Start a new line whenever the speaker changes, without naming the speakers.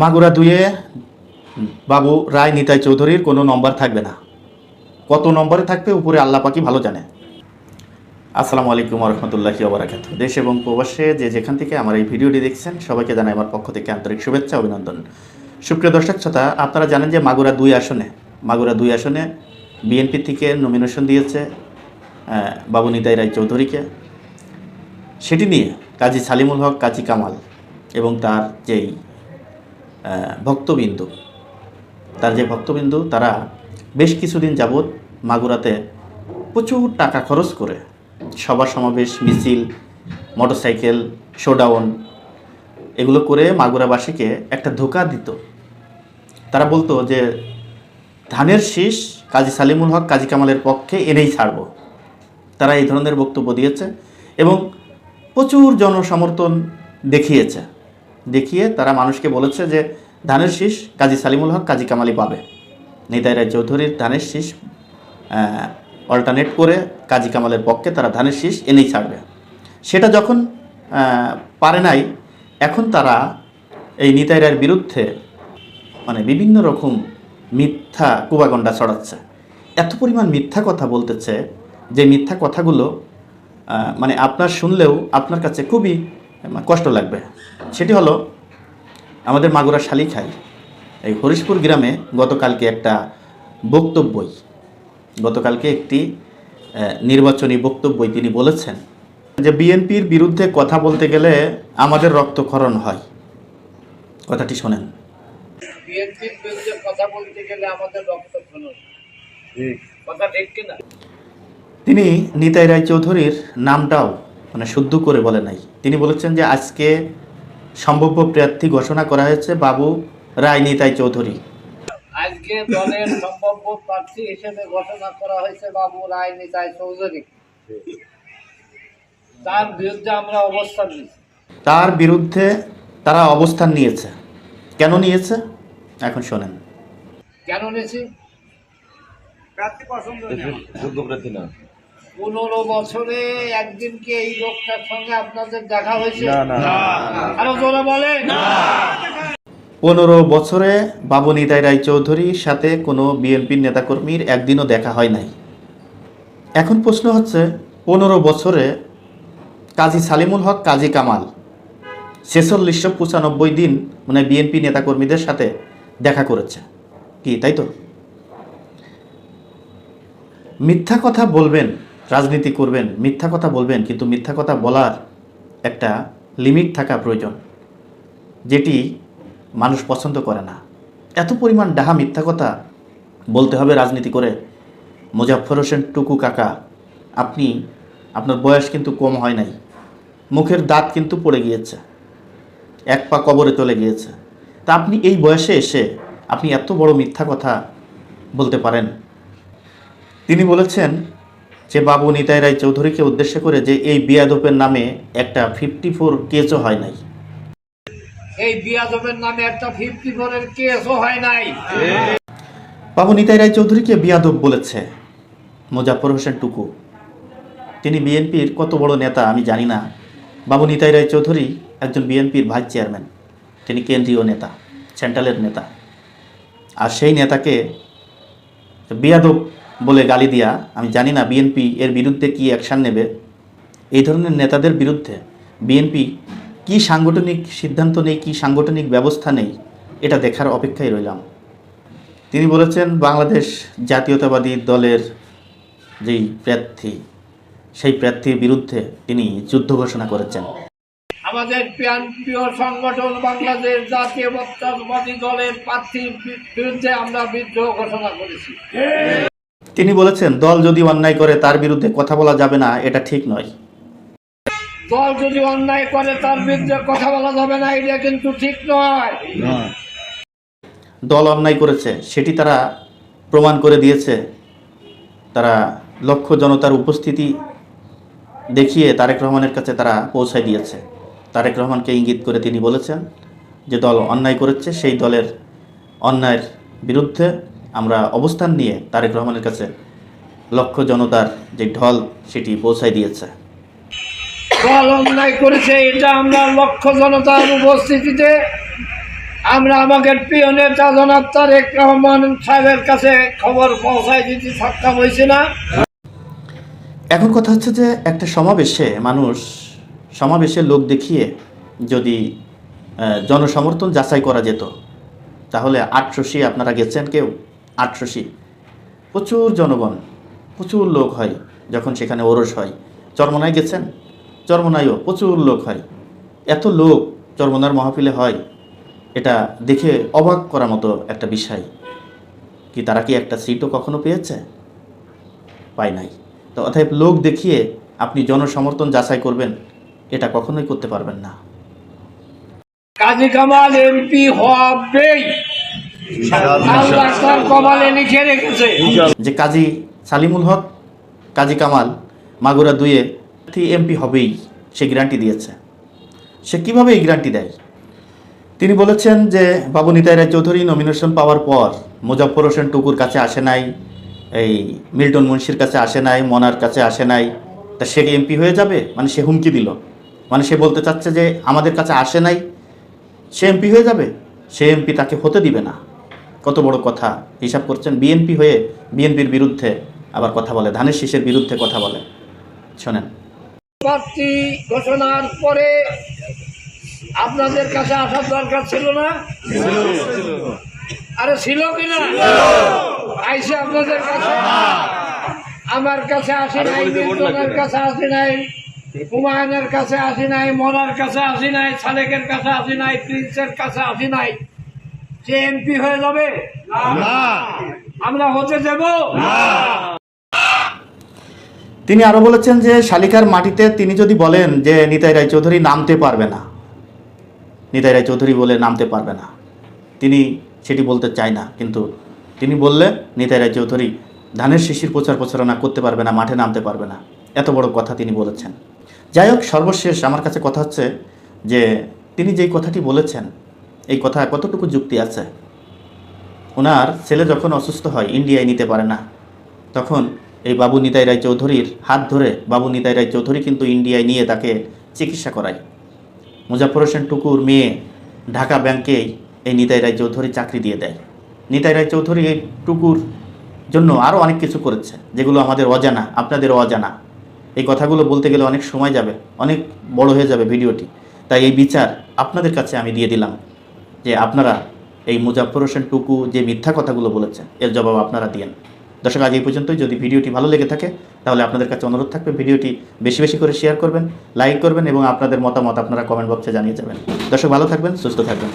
মাগুরা দুয়ে বাবু রায় নিতাই চৌধুরীর কোনো নম্বর থাকবে না। কত নম্বরে থাকবে উপরে আল্লাহ পাকি ভালো জানে। আসসালামু আলাইকুম রহমতুল্লাহি ওবরাকাত দেশ এবং প্রবাসে যে যেখান থেকে আমার এই ভিডিওটি দেখছেন, সবাইকে জানাই আমার পক্ষ থেকে আন্তরিক শুভেচ্ছা, অভিনন্দন। সুপ্রিয় দর্শক, শ্রোতা, আপনারা জানেন যে মাগুরা দুই আসনে, মাগুরা দুই আসনে বিএনপি থেকে নমিনেশন দিয়েছে বাবু নিতাই রায় চৌধুরীকে। সেটি নিয়ে কাজী সালিমুল হক, কাজী কামাল এবং তার যেই ভক্তবিন্দু। তার যে ভক্তবিন্দু, তারা বেশ কিছুদিন যাবৎ মাগুরাতে প্রচুর টাকা খরচ করে। সভা সমাবেশ, মিছিল, মোটরসাইকেল, শোডাউন, এগুলো করে মাগুরাবাসীকে একটা ধোকা দিত। তারা বলতো যে, ধানের শীষ কাজী সালিমুল হক, কাজী কামালের পক্ষে এনেই ছাড়ব। তারা এই ধরনের বক্তব্য দিয়েছে এবং প্রচুর জনসমর্থন দেখিয়েছে। দেখিয়ে তারা মানুষকে বলেছে যে, ধানের শীষ কাজী সালিমুল হক, কাজী কামালি পাবে। নিতাই রায় চৌধুরীর ধানের শীষ অল্টারনেট করে কাজী কামালের পক্ষে তারা ধানের শীষ এনেই ছাড়বে। সেটা যখন পারে নাই, এখন তারা এই নিতাই রায়ের বিরুদ্ধে মানে বিভিন্ন রকম মিথ্যা কুবাগণ্ডা ছড়াচ্ছে। এত পরিমাণ মিথ্যা কথা বলতেছে যে মিথ্যা কথাগুলো মানে আপনার শুনলেও আপনার কাছে খুবই কষ্ট লাগবে। সেটি হলো আমাদের মাগুরা শালিখাই এই হরিশপুর গ্রামে গতকালকে একটা বক্তব্যই গতকালকে একটি নির্বাচনী বক্তব্যই তিনি বলেছেন যে বিএনপির বিরুদ্ধে কথা বলতে গেলে আমাদের রক্তক্ষরণ হয়। কথাটি শোনেন।
বিএনপির বিরুদ্ধে কথা বলতে গেলে আমাদের রক্ত কথা ঠিক কিনা?
তিনি নিতাই রায় চৌধুরীর নামটাও মানে শুদ্ধ করে বলে নাই। তিনি বলেছেন যে আজকে সম্ভাব্য প্রার্থী ঘোষণা করা হয়েছে বাবু রায় নিতাই চৌধুরী।
আজকে দলের সম্ভাব্য প্রার্থী হিসেবে ঘোষণা করা হয়েছে বাবু রায় নিতাই চৌধুরী। তার বিরুদ্ধে আমরা অবস্থান নিচ্ছি
তার বিরুদ্ধে তারা অবস্থান নিয়েছে। কেন নিয়েছে? এখন শোনেন।
কেন নিয়েছি?
প্রার্থী না।
পনেরো বছরে একদিন কি এই লোকটার সঙ্গে আপনাদের দেখা হয়েছে?
না, না, না।
আরও জোরে বলে
পনেরো বছরে বাবু নিতাই রায় চৌধুরীর সাথে কোনো বিএনপির নেতাকর্মীর একদিনও দেখা হয় নাই। এখন প্রশ্ন হচ্ছে পনেরো বছরে কাজী সালিমুল হক কাজী কামাল ছেচল্লিশশো পঁচানব্বই দিন মানে বিএনপি নেতাকর্মীদের সাথে দেখা করেছে। কি তাই তো? মিথ্যা কথা বলবেন রাজনীতি করবেন, মিথ্যা কথা বলবেন, কিন্তু মিথ্যা কথা বলার একটা লিমিট থাকা প্রয়োজন, যেটি মানুষ পছন্দ করে না। এত পরিমাণ ডাহা মিথ্যা কথা বলতে হবে রাজনীতি করে। মুজাফর হোসেন, টুকু কাকা, আপনি, আপনার বয়স কিন্তু কম হয় নাই। মুখের দাঁত কিন্তু পড়ে গিয়েছে, এক পা কবরে চলে গিয়েছে। তা আপনি এই বয়সে এসে আপনি এত বড় মিথ্যা কথা বলতে পারেন। তিনি বলেছেন যে বাবু নিতাই রায় চৌধুরীকে উদ্দেশ্য করে যে এই বিয়াদপের নামে একটা ফিফটি ফোর কেসও হয় নাই।
এই বিয়াদবের নামে একটা ফিফটি ফোরের কেসও হয় নাই।
বাবু নিতাই রায় চৌধুরীকে বিয়াদব বলেছে। মুজাফর হোসেন টুকু। তিনি বিএনপির কত বড় নেতা আমি জানি না। বাবু নিতাই রায় চৌধুরী একজন বিএনপির ভাইস চেয়ারম্যান। তিনি কেন্দ্রীয় নেতা সেন্ট্রালের নেতা। আর সেই নেতাকে বিয়াদব বলে গালি দিয়া, আমি জানি না বিএনপি এর বিরুদ্ধে কি অ্যাকশান নেবে। এই ধরনের নেতাদের বিরুদ্ধে বিএনপি কি সাংগঠনিক সিদ্ধান্ত নেই, কি সাংগঠনিক ব্যবস্থা নেই, এটা দেখার অপেক্ষায় রইলাম। তিনি বলেছেন, বাংলাদেশ জাতীয়তাবাদী দলের যেই প্রার্থী, সেই প্রার্থীর বিরুদ্ধে তিনি যুদ্ধ ঘোষণা করেছেন।
আমাদের প্রিয় সংগঠন বাংলাদেশ জাতীয়তাবাদী দলের প্রার্থীর বিরুদ্ধে আমরা বিদ্রোহ ঘোষণা করেছি।
তিনি বলেছেন দল যদি অন্যায় করে তার বিরুদ্ধে কথা বলা যাবে না এটা ঠিক নয়।
দল যদি অন্যায় করে তার বিরুদ্ধে কথা বলা যাবে না এটা কিন্তু ঠিক নয়।
দল অন্যায় করেছে সেটি তারা প্রমাণ করে দিয়েছে। তারা লক্ষ জনতার উপস্থিতি দেখিয়ে তারেক রহমানের কাছে তারা পৌঁছায় দিয়েছে। তারেক রহমানকে ইঙ্গিত করে তিনি বলেছেন যে দল অন্যায় করেছে সেই দলের অন্যায়ের বিরুদ্ধে আমরা অবস্থান নিয়ে তারেক রহমানের কাছে লক্ষ জনতার যে ঢল সেটি পৌঁছায় দিয়েছে।
দল অন্যায় করেছে এটা আমরা লক্ষ জনতার উপস্থিতিতে আমরা আমাদের প্রিয় নেতা জনাব তারেক রহমান সাহেবের কাছে খবর পৌঁছায় দিতে সক্ষম হয়েছে না।
এখন কথা হচ্ছে যে একটা সমাবেশে মানুষ সমাবেশে লোক দেখিয়ে যদি জনসমর্থন যাচাই করা যেত, তাহলে আটশোশি আপনারা গেছেন কেউ? আটশোশি। প্রচুর জনগণ, প্রচুর লোক হয় যখন সেখানে ওরস হয়। চরমনায় গেছেন? চরমনায়ও প্রচুর লোক হয়। এত লোক চরমনার মহাফিলে হয়, এটা দেখে অবাক করার মতো একটা বিষয়। কি তারা কি একটা সিটও কখনো পেয়েছে? পায় নাই। তো অতএব লোক দেখিয়ে আপনি জনসমর্থন যাচাই করবেন। এটা কখনোই করতে পারবেন না।
কাজী কামাল এমপি হবেই আল্লাহ তার কমালে লিখে রেখেছে।
যে কাজী সালিমুল হক কাজী কামাল মাগুরা দুয়ে এমপি হবেই সে গ্যারান্টি দিয়েছে। সে কীভাবে এই গ্যারান্টি দেয়? তিনি বলেছেন যে বাবু নিতাই রায় চৌধুরী নমিনেশন পাওয়ার পর মুজাফর হোসেন টুকুর কাছে আসে নাই এই মিল্টন মুন্সির কাছে আসে নাই মনার কাছে আসে নাই। তা সে এমপি হয়ে যাবে? মানে সে হুমকি দিল। মানে সে বলতে চাচ্ছে যে আমাদের কাছে আসে নাই সে এমপি হয়ে যাবে? সে এমপি তাকে হতে দিবে না। কত বড় কথা। হিসাব করছেন বিএনপি হয়ে বিএনপির বিরুদ্ধে আবার কথা বলে ধানের শীষের বিরুদ্ধে কথা বলে। শোনেন।
প্রার্থী ঘোষণার পরে আপনাদের কাছে আসার দরকার ছিল না? আরে ছিল কিনা আইসে আপনাদের কাছে। আমার কাছে আসি নাই কাছে আসে নাই। হুমায়ুনের কাছে আসি নাই মরার কাছে আসি নাই সালেকের কাছে আসি নাই প্রিন্সের কাছে আসি নাই। সে এমপি হয়ে যাবে? আমরা হতে দেব?
তিনি আরও বলেছেন যে শালিকার মাটিতে তিনি যদি বলেন যে নিতাই রায় চৌধুরী নামতে পারবে না। নিতাই রায় চৌধুরী বলে নামতে পারবে না। তিনি সেটি বলতে চায় না কিন্তু তিনি বললে নিতাই রায় চৌধুরী ধানের শিশির প্রচার প্রচারণা করতে পারবে না মাঠে নামতে পারবে না। এত বড় কথা তিনি বলেছেন। যাই হোক, সর্বশেষ আমার কাছে কথা হচ্ছে যে, তিনি যেই কথাটি বলেছেন, এই কথা কতটুকু যুক্তি আছে? ওনার ছেলে যখন অসুস্থ হয়, ইন্ডিয়ায় নিতে পারে না, তখন এই বাবু নিতাই রায় চৌধুরীর হাত ধরে, বাবু নিতাই রায় চৌধুরী কিন্তু ইন্ডিয়ায় নিয়ে তাকে চিকিৎসা করায়। মুজাফর হোসেন টুকুর মেয়ে ঢাকা ব্যাংকেই এই নিতাই রায় চৌধুরী চাকরি দিয়ে দেয়। নিতাই রায় চৌধুরী এই টুকুর জন্য আরও অনেক কিছু করেছে, যেগুলো আমাদের অজানা, আপনাদের অজানা। এই কথাগুলো বলতে গেলে অনেক সময় যাবে, অনেক বড় হয়ে যাবে ভিডিওটি। তাই এই বিচার আপনাদের কাছে আমি দিয়ে দিলাম যে আপনারা এই মুজাফর হোসেন টুকু যে মিথ্যা কথাগুলো বলেছেন, এর জবাব আপনারা দিয়েন। দর্শক, আজ এই পর্যন্তই। যদি ভিডিওটি ভালো লেগে থাকে, তাহলে আপনাদের কাছে অনুরোধ থাকবে ভিডিওটি বেশি বেশি করে শেয়ার করবেন, লাইক করবেন এবং আপনাদের মতামত আপনারা কমেন্ট বক্সে জানিয়ে যাবেন। দর্শক, ভালো থাকবেন, সুস্থ থাকবেন।